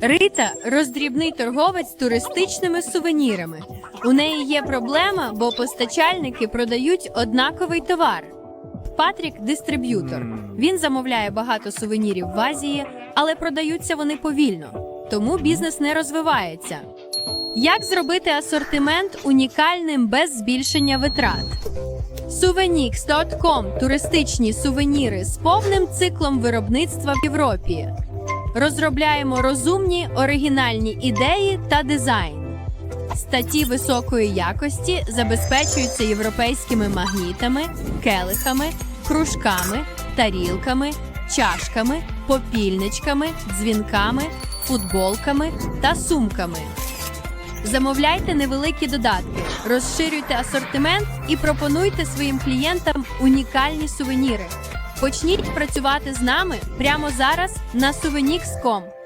Рита роздрібний торговець туристичними сувенірами. У неї є проблема, бо постачальники продають однаковий товар. Патрік дистриб'ютор. Він замовляє багато сувенірів в Азії, але продаються вони повільно, тому бізнес не розвивається. Як зробити асортимент унікальним без збільшення витрат? Suvenix.com – туристичні сувеніри з повним циклом виробництва в Європі. Розробляємо розумні оригінальні ідеї та дизайн. Статті високої якості забезпечуються європейськими магнітами, келихами, кружками, тарілками, чашками, попільничками, дзвінками, футболками та сумками. Замовляйте невеликі додатки, розширюйте асортимент і пропонуйте своїм клієнтам унікальні сувеніри. Почніть працювати з нами прямо зараз на suvenix.com.